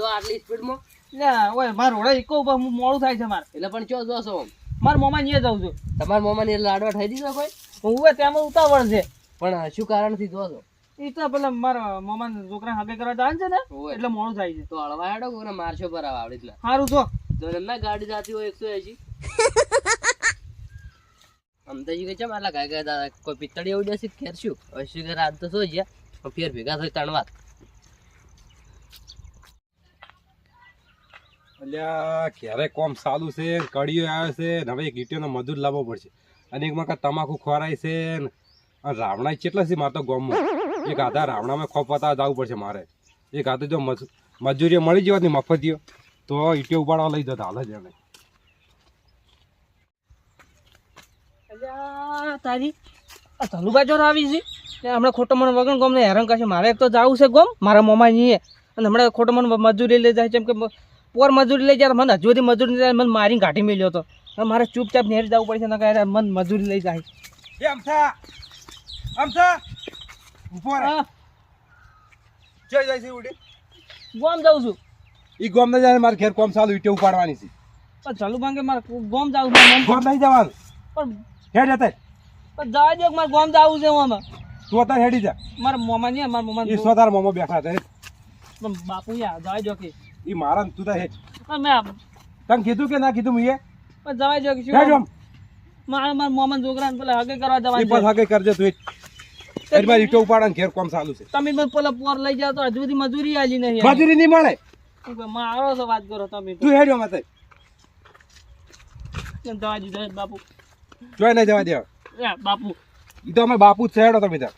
જો આટલી સ્પીડમાં. ના ઓય માર રોડે ઇકો ઉપર હું મોડું થાય છે માર. એટલે પણ ચો જો છો? માર મોમાં નીએ જાઉં છું. તમારા મોમાની લાડવા થઈ દીધો કોઈ? હું તેમાં ઉતાવળ છે. પણ શું કારણથી જો છો? એ તો પેલા મારા મામા છોકરા હગે કરવા જાય છે ને એટલે મોડું થાય છે. તો હળવા હેડો કોને મારશો પર આવડી એટલે સારું છો તો એમના ગાડી જાતી હોય એકસો એસી અમદાજી કે ચમ આટલા ગાય ગાય કોઈ પિત્તળી એવું છે ખેર શું હવે શું કરે આજ તો શું છે? ફેર ભેગા થઈ તણવાત અલ્યા, ક્યારે કોમ સારું છે, કડીઓ આવે છે, ને હવે એક ઈટીઓનો મજૂર લાવવો પડશે. અને એક મકા તમાકુ ખોરાય છે, ને રાવણા કેટલા છે મારે તો ગોમમાં? એક આધા રાવણામાં ખોપાતા જવું પડશે મારે. એક આધું જો મજૂરીઓ મળી જવા ને મફતીઓ, તો ઈટીઓ ઉપાડવા લઈ જતા હાલ જ તારી ધલુબા ચોર આવી છે? હમણાં ખોટો મને વગણ ગમ ને હેરાન કરશે. મારે તો જવું છે ગમ, મારા મોમાં નહીં અને હમણાં ખોટો મને મજૂરી લઈ જાય જેમ કે મ- પોર મજૂરી લઈ જાય મને હજુરી મજૂરી લઈ જાય મને મારીને ઘાટી મેલ્યો હતો મારે ચૂપચાપ નેર જવું પડશે ન કહે મન મજૂરી લઈ જાય. એ અમથા અમથા ઊભો રહે જય જાય છે ઉડી. ગોમ જાઉં છું. ઈ ગોમ ના જાય મારે ઘેર કોમ ચાલુ ઈટીઓ ઉપાડવાની છે. પણ ચાલુ ભાંગે મારે ગોમ જાવું છે ગોમ નહીં જવાનું. પણ હેડ જતા પણ જવા દો મારે ગોમ જાવું છે આમાં તું અત્યારે હેડી જા. મારા મોમાં નહીં મારા મોમાં સોધાર મોમો બેઠા હતા પણ બાપુ યા જવા દો કે. એ મારા તું તો હે. તને કીધું કે ના કીધું મેં પણ જવાય જો શું. મારા મારા મોમાં છોકરાને પેલા હગે કરવા જવાય બસ હગે કરજે તું. મારી ઈટો ઉપાડવાનું ઘેર કોમ ચાલુ છે. તમે મને પેલા પોર લઈ જાવ તો હજુ સુધી મજૂરી આલી નહીં મજૂરી નહીં મળે. મારો તો વાત કરો તમે તો. હેડ્યો મતે કેમ જવા દીધો બાપુ? જોઈ નહીં જવા દેવા બાપુ. ઈ તો અમે બાપુ જ છે હેડો તમે ત્યાં.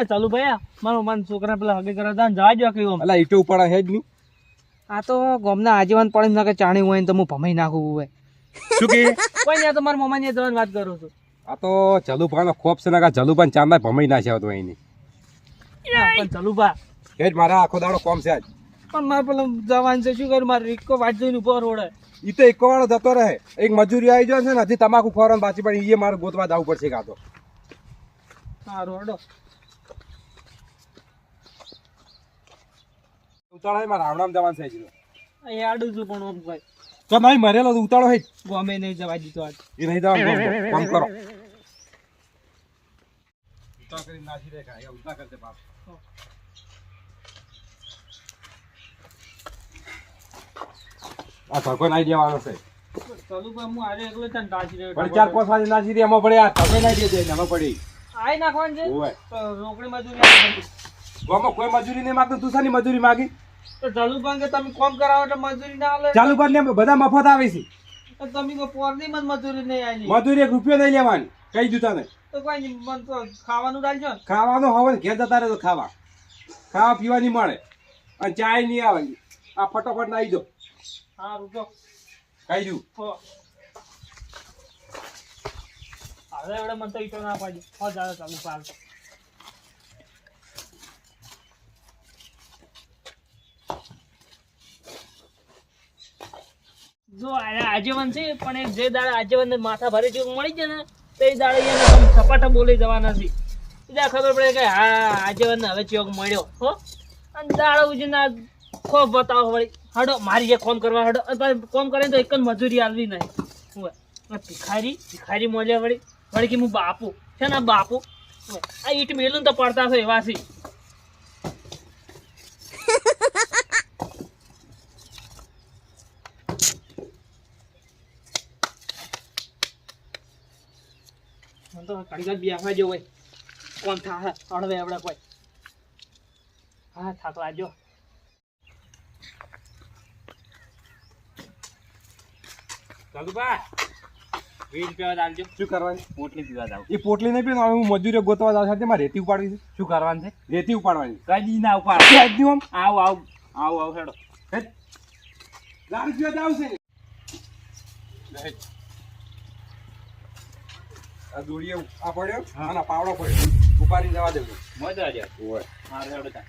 એ ચાલુ ભાઈ મારો મન છોકરા પેલા હગે કરવા તા જવા જો કે આમ. અલા ઈટો ઉપાડા હેડ નહીં. આ તો ગમના આજીવન પડી નાખે ચાણી હોય ને તો હું ભમાઈ નાખું હોય. શું કે? કોઈ નહીં તો મારા મમ્માની જવાની વાત કરું છું. આ તો જલુભાનો ખોપ છે ને કા જલુભાન ચાંદા ભમાઈ નાખ્યા હતો એની હા, પણ ચાલુ ભા હેડ મારા આખો દાડો કોમ છે આજ. પણ મારે પેલા જવાનું છે શું કરું? મારે રિક્કો વાટ જોઈને ઊભો રોડે. ઈ તો એકો વાળો જતો રહે. એક મજૂરી આવી જાય છે ને હજી તમાકુ ફોરન બાકી પણ એ મારે ગોતવા જવું પડશે કાં તો. હા રોડો. ઉતાળો મારા રાવણામ જવાનું છે અહીંયા આડું છું પણ આમ ભાઈ. તો નહીં મરેલો તો ઉતાળો હેડ ગમે નહીં જવા દીધો આજ એ નહીં જવાનું કોમ કરો. ઉતા કરી નાખી દે કાંઈ, ઉતા કરતે બાપ. આ ભગવાન નાઈ દેવાનો છે. ચાલુ ભા હું આજે એકલો તને ટાંચી રહ્યો વળી ચાર પાંચ વાગે નાસી દે એમાં પડે આ તમે નાઈ દે એમાં પડી. આઈ નાખવાનું છે? રોકડી મજૂરી કોઈ મજૂરી નહીં માગતું તું શાની મજૂરી માગી? તો ચાલુ કે તમે કોમ કરાવો મજૂરી ના આલે ચાલુ ને બધા મફત આવે છે. તમે પોરની મજૂરી નહીં મજૂરી એક રૂપિયો નહીં લેવાની. કઈ દીધા ને તો કોઈ નહીં મન તો ખાવાનું ખાવાનું હવે ઘેર જતા રહે તો ખાવા. ખાવા પીવા નહીં મળે. અને ચાય નહીં આવે. આ ફટોફટ નાઈ જો હા રૂપો. કઈ દઉં. હો. હવે એવડે મને તો ઈટો ના પાડી. હો જાડો ચાલુ પાલ જો આજીવન છે, પણ જે દાડા આજીવન માથા ભરે જેવું મળી જાય ને, તે દાડે એને સપાટા બોલી જવાના છે. એટલે ખબર પડે કે હા આજીવન હવે ચોક મળ્યો, હો? અને દાડા ઉજીને ખોફ બતાવો વળી. હડો, મારી જે કોમ કરવા, હડો. કોમ કરે તો એક જ મજૂરી આલવી નહીં. ભિખારી ભિખારી મળ્યા વળી. વળી કે હું બાપુ. છે ને બાપુ આ ઈટ મેલું તો પડતા છે એવા છે. મને બેસવા જેવું હોય. કોણ થા અડવે આપણે કોઈ. હા વીસ રૂપિયા ચાલજો શું કરવાની? પોટલી પીવા જાવ. એ પોટલી નહીં પીને હું મજૂરીઓ ગોતવા સાથે મારે રેતી ઉપાડવી છે. શું કરવાનું છે? રેતી ઉપાડવાની કઈ દી ના ઉપાડ આમ. આવ આવ આવ આવ હેડો. જાવ છે. ને હેટ. આ દોડીએ આ પડ્યો? અને પાવડો પડ્યો. ઉપાડી જવા દેવું મજા આજે ઓય મારે અડતા તા.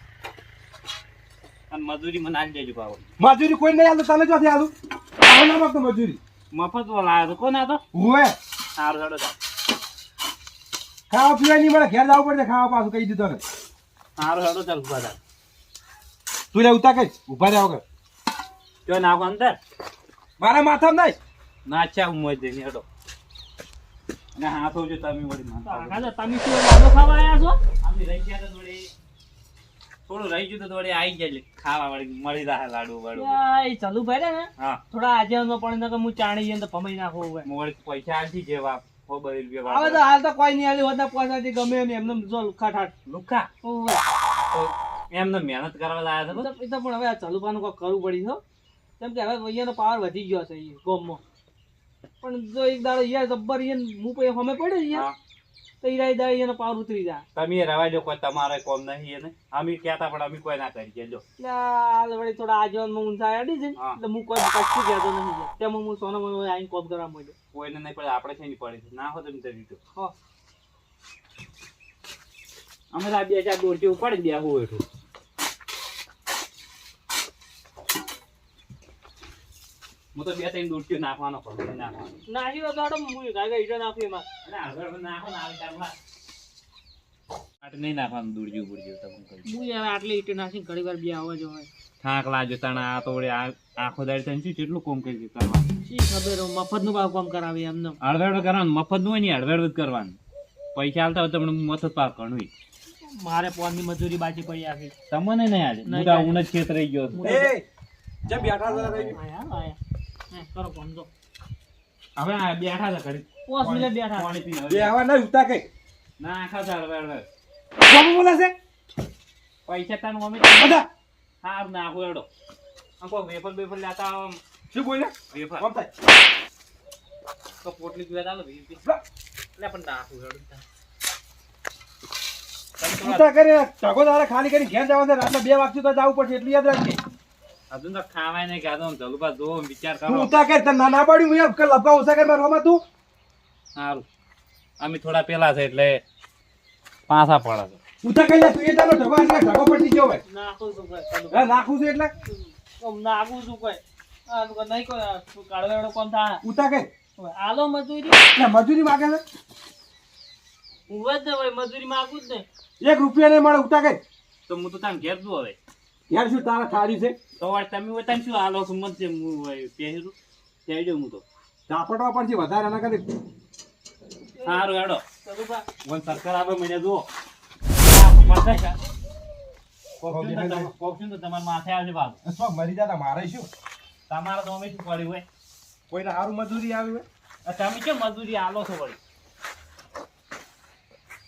અને મજૂરી મને આલી દેજો પાવો મજૂરી કોઈ નહીં આલું તને ચોથી આલું? આવો ના માગતો મજૂરી. મફત લાવ્યો તો કોણ હતો હુએ સારું હેડો તા. ખાવા પીવા નહીં મળે ઘેર જવું પડશે ખાવા પાછું કહી દીધો ને સારું હેડો ચાલ બધા તું લે ઉતા કઈ. ઊભા રહ્યા વગર. જો નાખો અંદર. મારા માથામાં નહીં. ના હું મોજ દઈને હેડો. ને હાથો જો તમે વળી માનતા તમે શું લાડો ખાવા આયા છો? અમે રહી ગયા તો થોડી થોડું રહી ગયું તો થોડી આવી જાય ખાવા વળી મળી રહે લાડુ વાળું. એ ચાલુ ભાઈ ને હા? થોડા આજે નો પણ કે હું ચાણી જઈને તો પમાઈ નાખું હવે. મોડી પૈસા આથી જેવા હો હવે તો હાલ તો કોઈ નહીં આલી હોતા પૈસાથી ગમે એમ એમને જો લુખા ઠાટ લુખા? એમને મહેનત કરવા લાયા હતા તો- પણ હવે આ ચાલુપાનું કોઈ કરવું પડી હો. કેમ કે હવે અહીંયાનો પાવર વધી ગયો છે ગોમ ગોમમાં. પણ જો એક દાડો યાર જબ્બર અહીંયા હું પછી હમે પડે યાર. તો ઈ રાઈ દાડે એનો પાર ઉતરી જાય. તમે રવા જો કોઈ તમારે કોમ નહીં એને. અમે કહેતા પણ અમે કોઈ ના કરી જો. આ વળી થોડા આજીવનમાં ઊંચા અડી છે એટલે હું કોઈ કશું કહેતો નથી યાર. હું હું મને આવીને કોમ કરવા માંડ્યો. કોઈને નહીં પડે આપણે છે નહીં પડે ના હો તમે તરી તો હા. અમે આ બે ચાર દોરથી ઉપાડી દે હું એટલું. હું તો બે ત્રણ દોરથી નાખવાનો પણ નાખવાનો. નાખી વગાડો હું ગાય ઈટો નાખી એમાં. આગળ નાખો ને આવી ચાલવા આટ નહીં નાખવાનું દૂરજ્યું બુરજ્યું તમે કહ્યું હું યાર આટલી ઈટો નાખીને ઘણી વાર બે આવવા જો થાક લાજો તને આ તો આ- આખો દાડી તને શું કેટલું કોમ કરી કરવાનું શી ખબર હો, મફતનું કામ કરાવે એમને. હળવેડ કરવાનું મફતનું હોય ને હળવેડ જ કરવાનું. પૈસા આલતા હોય તમને મફત પાક ઘણું મારે પોનની મજૂરી બાકી પડી આખી. તમને નહીં આજે હું તો જ ખેત રહી ગયો. બેઠા રહી કરો કોમ જો હવે આ બેઠા હતા ઘડી પાંચ મિનિટ બેઠા પાણી પીને બે આવા નહીં ઉતા કઈ. ના આખા ચાલ હવે કોમ બોલે છે? પૈસા તાર મમ્મી બધા. હાર વેફર બેફર લેતા આવો શું બોલે? વેફર. કોમ થાય? તો પોટલી જોયા ચાલો વીસ વીસ. લે. પણ ના તમે ઉતા કરી ટકો તારે ખાલી કરી ઘેર જવાનું છે. રાતના બે વાગ્યે તો જવું પડશે એટલું યાદ રાખજે. હજુ તો ખાવાય નહીં ખાધો ને જલુબા જો વિચાર કરો. ઉતા કર તને ના ના પાડ્યું હું લપકા ઉસા કર મારા રોમાં તું. સારું. અમે થોડા પેલા છે એટલે પાછા પડે છે. ઉતા કઈ લે તું એ તારો ઢગો એટલે ઢગો પડી ગયો ભાઈ નાખું છું ભાઈ નાખું છું એટલે? નાખું છું કોઈ આ તો નહીં કોઈ તું કાઢવા એવડો કોણ થાય ઉતા કઈ આલો મજૂરી. એટલે મજૂરી માગે છે? હું જ ને ભાઈ મજૂરી માંગુ જ ને. એક રૂપિયા નહીં મળે ઉતા કઈ તો હું તો તાન ઘેર દઉં હવે. યાર શું તારા થાળી છે? તો તમે તમે શું હાલો છું મત છે હું હોય પહેરું જાઉં હું તો. ઝાપટવા પડશે વધારે એના કરે. સારું હેડો. વન સરકાર આપે મને જુઓ. કોપશું તો તમારા માથે આવશે બાજુ શું મરી જતા મારે શું? તમારે તો અમે શું પડ્યું હોય? કોઈને સારું મજૂરી આવી હોય? આ તમે કેમ મજૂરી આલો છો વળી?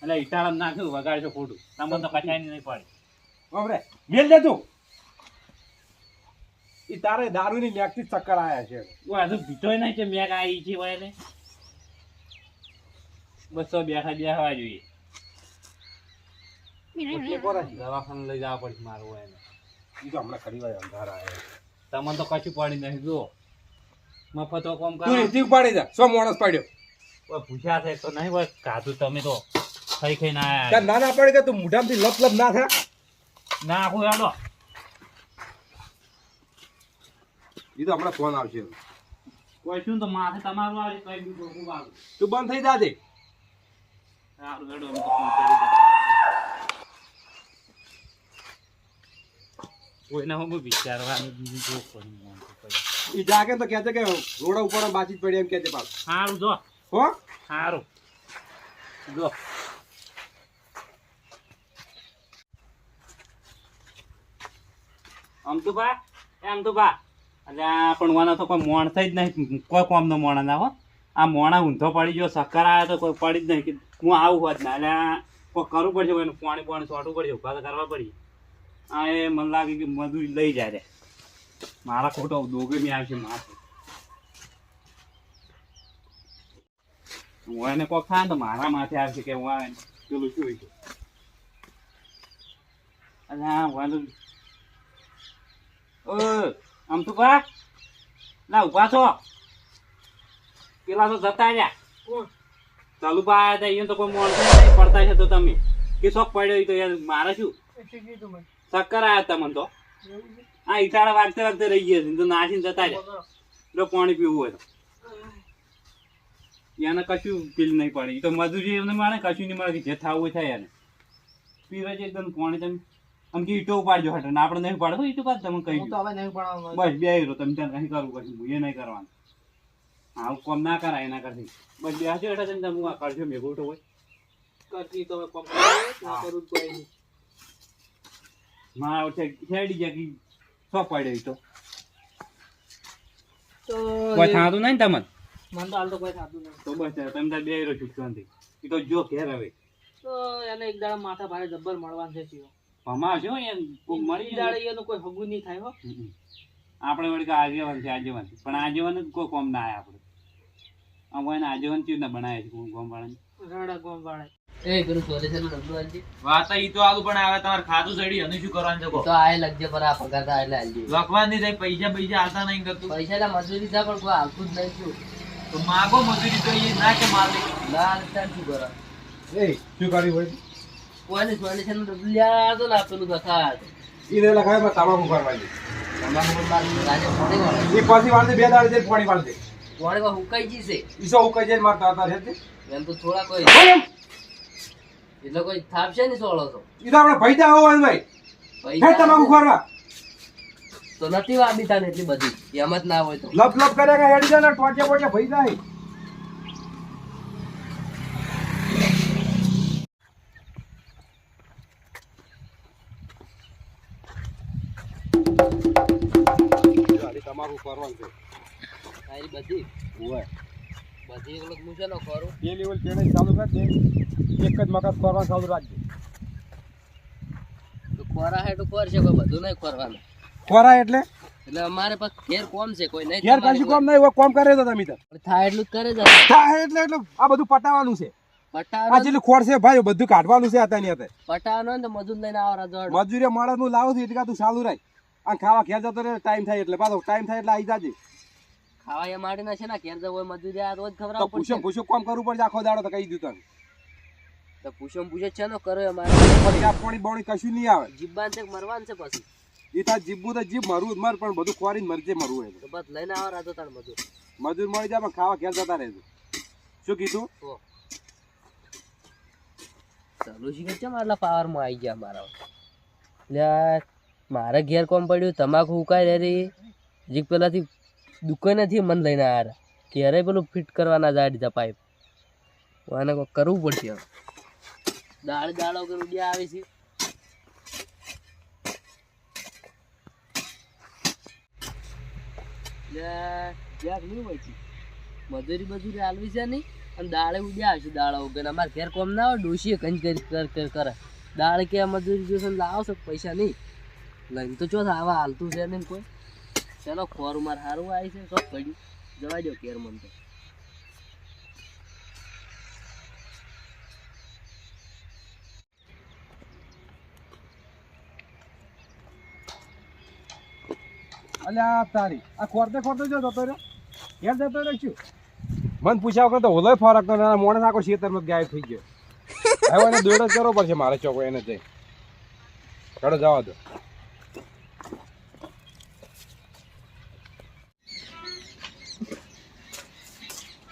એટલે ઈટાળા નાખ્યું વગાડશો ખોટું. તમને તો કચાઈ નહીં પડી. હમરે મેલ દે તું. ઈ તારે દારૂની મેકથી ચક્કર આવ્યા છે. હું હજુ પીતોય નહીં કે મેં આવી છે હોય ને. બસો બેઠા બેસવા જોઈએ. એટલે કોરા છે? દવાખાને લઈ જવા પડશે મારું હોય ને. તો હમણાં ખરી વાર અંધાર તમને તો કશું પડી નહીં જુઓ. મફતો કોમ કરો તું રીતિ ઉપાડી સો માણસ પાડ્યો. પૂછ્યા છે તો નહીં કાધું તમે તો. ખાઈ ખાઈ ના આયા ના ના પડે કે તું મોઢામાંથી લપ લપ ના થા. ના આખું હેડો ઈ તો હમણાં ફોન આવશે. કોઈ શું તો માથે તમારું આવે કઈ બી ડોકું આવે તું બંધ થઈ જાજે સારું દે કોઈના હું વિચારવાનું બીજું જો કોઈ ઈ જાગે તો કહેશે કે રોડા ઉપર બાજી જ પડી એમ કહેજે પાછું. સારું જો. હો? સારું જો. આમ તો બા આ પણ વાના તો કોઈ મોણ થઈ જ નહીં. કોઈ કોમનો મોણા ના હો. આ મોણા ઊંધો પડી ગયો, શક્કર આવ્યો તો કોઈ પડી જ નહીં. કે હું આવું હોત ના આ કોઈ કરવું પડશે એનું પાણી પાણી સોટવું પડશે ઊભા કરવા પડી. આ એ મને લાગે કે મજૂરી લઈ જાય રે. મારા ખોટો દોગે બી આવશે માથે. હું એને કોક થાય તો મારા માથે આવશે કે હું પેલું શું હોય છે. અને હા ઓ આમ તો પા ના ઊભા છો. પેલા તો જતા રહ્યા. ચાલુ પા આવ્યા હતા અહીંયા તો કોઈ માણસો પડતા છે તો તમે. કે શોખ પડ્યો તો યાર મારે શું? ચક્કર આવ્યા તમને તો. હા ઈટાળા વાગતે વાગતે રહી ગયા છે તો નાસીને જતા રહ્યા. જો પાણી પીવું હોય તો. એને કશું પીલ નહીં પડે. એ તો મજૂરી એમને મળે કશું નહીં મળે. જે થવું થાય એને. પીવે છે એકદમ પાણી તમે? આમ કે ઈટો ઉપાડજો હટે ને આપણે નહીં પાડો ઈટો પાડ તમે કહી તો હવે નહીં ભણાવવાનો. બસ બે રહ્યો તમે ત્યાં નહીં કરવું કશું હું એ નહીં કરવાનું. આવું કોમ ના કરાય એના કરતી બસ બે હાજર હેઠળ તમે હું આ કરજો મેઘો ઉઠો હોય. કરતી તો કોમ ના કરું કોઈ નહીં. માં ઉઠે ખેડી ગયા કે સો પડ્યો ઈટો. તો કોઈ થાતું નહીં તમને? મને તો હાલ તો કોઈ થાતું નહીં. તો બસ તમે ત્યાં બે રહ્યો છૂટતો ઈટો જો ઘેર હવે તો એને એક દાડા માથા ભારે જબ્બર મળવાનું છે શિવો. ભમા છો મળી જાય? એનું કોઈ હગું નહીં થાય હો. આપણે વળી આજીવન છે આગેવાન પણ આજીવન જ કોઈ કોમ ના આવે આપણે આમ એને આગેવાન ચીજ ના બનાવે છે ગોમ વાળા એ પેલું સોલ્યુશનનું ડબલું આલજે. વાત ઈ તો આલું પણ આવે તમારે ખાતું સડી અને શું કરવાનું છે તો આ લગજે પર આ પગાર થાય એટલે આલજે. લખવાની થાય પૈસા પૈસા હાલતા નહીં કરતું. પૈસા ના મજૂરી થાય પણ કોઈ હાલતું જ નહીં તો માગો મજૂરી તો એ ના કે માલ ના શું કરો? એ શું કર્યું હોય? કોઈને સોલ્યુશનનું ડબલું લ્યા તો ના પેલું દખાત એને લખાયમાં તમાકુ કરવાની તમાકુ પણ બાર રાજે પાણી વાળે. એ પછી વાળે બે દાડે પાણી વાળે પાણીમાં હુકાઈ જશે ઈસો ઉકાઈ જાય મારતા હતા છે એમ તો થોડા કોઈ એટલે કોઈ થાપશે નહીં સોળો તો. ઈ તો આપણે પૈસા હોવા ભાઈ. હે તમાકુ કરવા તો નથી વાબી તાને એટલી બધી. એમ જ ના હોય તો. લપ લપ કરે કે હેડી જાય ટોચે પોચે ભઈ જાય તમાકુ કરવાનું છે. તારી બધી? ઓય બધી એકલો હું છે ને ખરું? બે લેવલ ચેલેન્જ ચાલુ કર દે એક જ મકાન કરવાનું ચાલુ રાખજે. ખોરા હે તો ખોર છે કોઈ બધું નહીં ખોરવાનું? ખોરા એટલે? એટલે અમારે પાસે ઘેર કોમ છે કોઈ નહીં ઘેર કશું કામ નહીં કોમ કરે તો તમે તો. થાય એટલું કરે જ થાય એટલે એટલે આ બધું પટાવાનું છે. આ પટાવાનો જેટલું ખોર છે ભાઈ બધું કાઢવાનું છે અત્યારની અત્યારે પટાવાનો તો મજૂર લઈને આવો મજૂરી મળે હું લાવું છું એટલે તું ચાલુ રાખ. આ ખાવા ઘેર જતો રહે ટાઈમ થાય એટલે. પાછો ટાઈમ થાય એટલે આવી જાજે. ખાવા એ માટે ના છે ને ઘેર જવું હોય મજૂરી આ રોજ તો ખવડાવવું પૂછો પૂછો કોમ કરવું પડશે આખો દાડો તો કહી દીધું તો પૂછો પૂછે છે ને કરો અમારે આ પાણી બોણી કશું નહીં આવે. જીબ્બાન છે મરવાન છે પછી? એ તાર જીભું તો જીભ મરવું જ મર પણ બધું ખોરીને મરજે મરવું હોય બસ લઈને આવો રાજો તાર મજૂર. મજૂર મળી જાય પણ ખાવા ઘેર જતા રહેજો. શું કીધું? ચાલુ શીખે છે આટલા પાવરમાં આવી ગયા મારા. મારે ઘેર કોમ પડ્યું, તમાકુ ઉકાઈ રહી જીક પેલાથી દુકાનેથી મન લઈને આવ્યા ક્યારે પેલું ફિટ કરવાના જાય દીધા પાઇપ. આને કરવું પડશે દાળ દાળો વગર ઉડ્યા આવે છે. છે? મજૂરી મજૂરી હાલવી છે નહીં? અને દાળે ઉડ્યા આવશે દાળ વગર. અમારે ઘેર કોમ ના હોય, ડોશીએ કંઈ કરી, કર દાળ કે મજૂરી જોશે ને પૈસા નહીં. લઈને તો ચો આવા હાલતું છે નહીં કોઈ. ચાલો ખોર માર સારું આવી છે સબ પડ્યું જવા દો કેર મન તો. અલ્યા તારી આ ખોરતે ખોરતે જો જતો રહ્યો. ઘેર જતો રહ્યો છું. મન પૂછ્યા વગર તો ઓલોય ફરક તો ના મોણસ આખો ખેતરમાં ગાયબ થઈ ગયો. હવે એને દોડ કરવો પડશે મારે ચોકો એને જઈ. ચડો જવા દો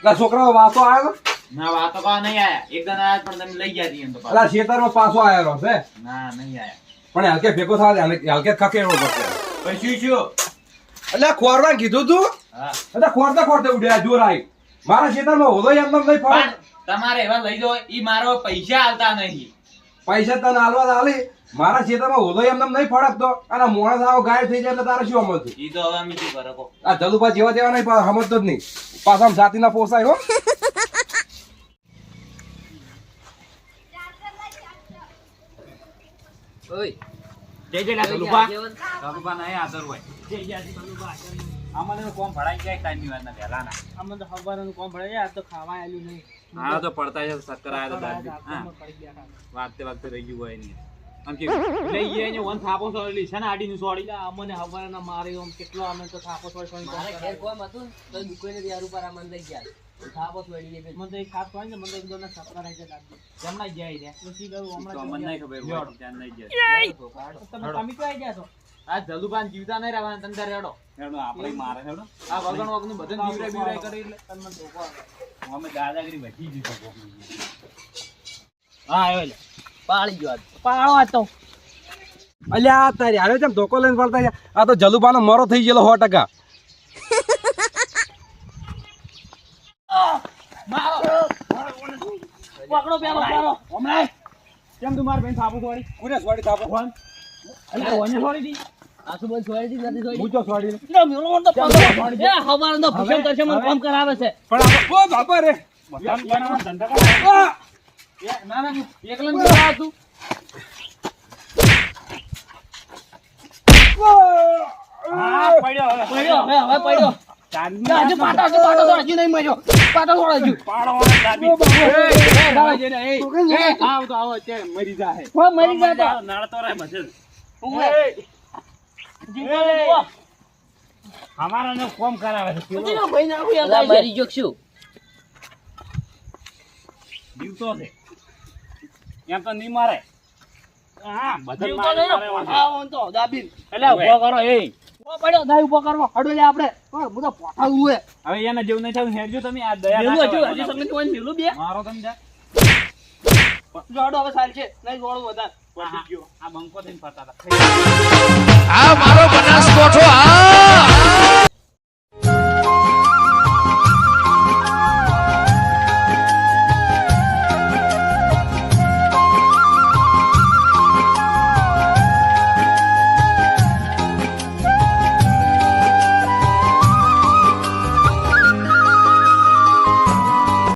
અલા છોકરાઓ વાસો આવ્યો? ના વાતો કા નહીં આયા. એક દન આયા પણ તમે લઈ ગયા હતી એમ તો પાછા. અલા ખેતરમાં પાછો આવેલો છે? ના નહીં આયા. પણ હલકે ભેગો થવા દે હલકે ખકેડવો પડશે. પછી શું એટલે ખોરવા કીધું તું? હા. એટલે ખોરતા ખોરતે ઉડ્યા જોર આવી મારા ખેતરમાં હોલો એમ તેમ નહીં પણ તમારે એવા લઈ જાઓ ઈ મારો પૈસા આલતા નહીં. પૈસા તને હાલવા લાલી હાલી મારા ખેતરમાં હોદો એમ તેમ નહીં ફરકતો અને મોણસ આવો ગાયબ થઈ જાય એટલે તારે શું અમલ ઈ તો હવે અમે શું કરે આ જલુભા જેવા તેવા નહીં સમજતો જ નહીં. પાછા જાતિના પોસાય હો. ઓય. જય જય લા ઓય, ગલુભા નહીં આદર હોય. જય જય શ્રી બાલુબા, કોમ જાય તો હવારનું કોમ છે, આજ તો ખાવા આલ્યું નહીં. હા તો પડતા છે શક્કર આયા તો દાદી હા. વાગતે વાગતે રહી ગયું હોય નહીં આમ કે લઈ એને વન થાપો સોડેલી છે ને આડીનું સોડી લા અમને હવારના મારે આમ કેટલો અમે તો થાપો છોડીને મારે ઘેર કોમ હતું તો દુકાને યાર ઉપર આ મન લઈ ગયા. થાપો વળી એ મને તો એક થાપ હોય ને મને એક દોના સપના રહી જાય. જમણા જાય રે પછી કહું કરું, હમણાં તો જવા અમને ખબર હોય ત્યાં નહીં જાય તમે તમે ક્યાં ગયા છો? આ જલુબાન જીવતા નહીં રહેવાના તને તારે હેડો. હેડો આપણે મારે હેડો. આ વગણ વગનું બધું જીવરે બીવરે કરી એટલે. તમને ધોકો. અમે દાદાગીરી વધી ગઈ છે હા આવ્યો પાળી ગયો પાળો પાડો તો. અલ્યા તારી હારે જેમ ધોકો લઈને પડતા આ તો જલુબાનો મરો થઈ ગયેલો સો ટકા. પકડો પેલો પાડો કેમ તું મારા બેન થાપો છોડી? કોને સ્વાડી થાપો. અલ્યા ઓને છોડી દી આસુબાઈ છોડી દીધી, નથી છોડી? હું તો સ્વાડી મેલો તો પકડો. એ હવારનો ભૂષણ કરશે મને કામ કરાવે છે. પણ આ- ઓ બાપા રે. આ! ના ના એકલા ને કેવા હતું હા પડ્યો હવે પડ્યો હવે હવે પડ્યો હજુ પાટો હજુ પાટો તો હજુ નહીં મર્યો પાટો થોડો હજુ પાડો હવે દાબી. દાવા જઈને એ એ આવ તો આવો અત્યારે મરી જાહે હો, મરી ગયા તો નડતો રહે બધે ઊભો. ને કોમ કરાવે છે ભાઈ નાખું. મરી ગયો કે જીવતો છે એમ તો નહીં મારે. હા બધા જીવતો મારે નહીં ને. મારે વાંધો. હા, તો દાબીને. એટલે ઊભો કરો એ. પડ્યો દાઈ ઊભો કરવા. હડો લે આપણે. હું તો પોઠાવું હે હવે એને જેવું નહીં થયું હેરજો તમે આ દયા મેલું હજુ હજુ તમને કોઈ મેલું બે? મારો તમે જા. હવે સાલ છે. નહીં જોડું વધારે. આ આ બંકો થઈને ફરતા હતા. આ મારો બનાસકોઠો આ